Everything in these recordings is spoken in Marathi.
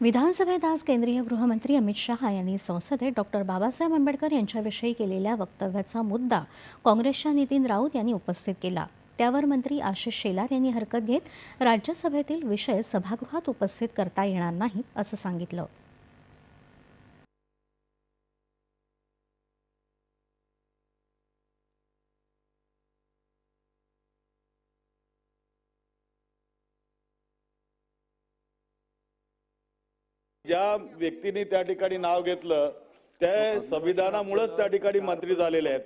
विधानसभेत आज केंद्रीय गृहमंत्री अमित शहा यांनी संसदेत डॉक्टर बाबासाहेब आंबेडकर यांच्याविषयी केलेल्या वक्तव्याचा मुद्दा काँग्रेसच्या नितीन राऊत यांनी उपस्थित केला. त्यावर मंत्री आशिष शेलार यांनी हरकत घेत राज्यसभेतील विषय सभागृहात उपस्थित करता येणार नाहीत असं सांगितलं. ज्या व्यक्तीने त्या ठिकाणी नाव घेतलं त्या संविधानामुळेच त्या ठिकाणी मंत्री झालेले आहेत.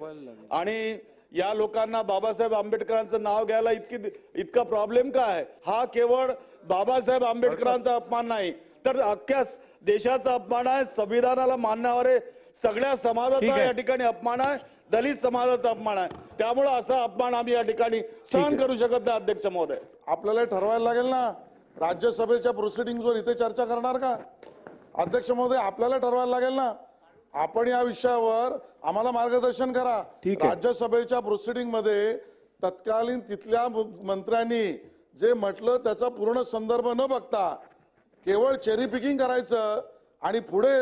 आणि या लोकांना बाबासाहेब आंबेडकरांचं नाव घ्यायला इतकी इतका प्रॉब्लेम काय? हा केवळ बाबासाहेब आंबेडकरांचा अपमान नाही तर अख्ख्या स- देशाचा अपमान आहे संविधानाला मानणारे सगळ्या समाजाचा या ठिकाणी अपमान आहे दलित समाजाचा अपमान आहे. त्यामुळे असा अपमान आम्ही या ठिकाणी सहन करू शकत नाही अध्यक्ष महोदय. आपल्याला ठरवायला लागेल ना? राज्यसभेच्या प्रोसिडिंगवर इथे चर्चा करणार का? अध्यक्ष महोदय आपल्याला ठरवायला लागेल ना? आपण या विषयावर आम्हाला मार्गदर्शन करा. राज्यसभेच्या प्रोसिडिंगमध्ये तत्कालीन तिथल्या मंत्र्यांनी जे म्हटलं त्याचा पूर्ण संदर्भ न बघता केवळ चेरी पिकिंग करायचं आणि पुढे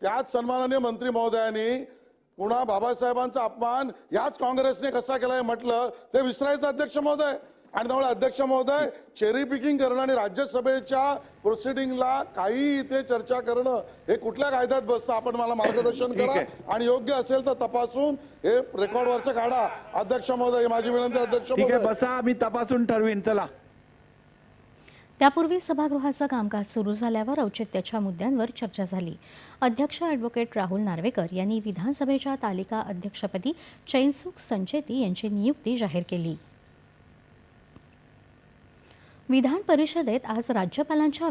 त्याच सन्माननीय मंत्री महोदयांनी पुन्हा बाबासाहेबांचा अपमान याच काँग्रेसने कसा केलाय म्हटलं ते विसरायचं अध्यक्ष महोदय. आणि त्यामुळे अध्यक्ष महोदय चेरी पिकिंग करणं आणि राज्यसभेच्या प्रोसिडिंगला काही इथे चर्चा करणं हे कुठल्या कायद्यात बसतं आपण मला मार्गदर्शन करा. आणि योग्य असेल तर तपासून हे रेकॉर्डवरचं काढा. अध्यक्ष महोदय माझी विनंती अध्यक्ष ठीक आहे महोदय. बसा मी तपासून ठरवीन चला. त्यापूर्वी सभागृहाचं कामकाज सुरू झाल्यावर औचित्याच्या मुद्द्यांवर चर्चा झाली. अध्यक्ष ॲडव्होकेट राहुल नार्वेकर यांनी विधानसभेच्या तालिका अध्यक्षपदी चैनसुख संचेती यांची नियुक्ती जाहीर केली. विधान परिषदेत आज राज्यपालांच्या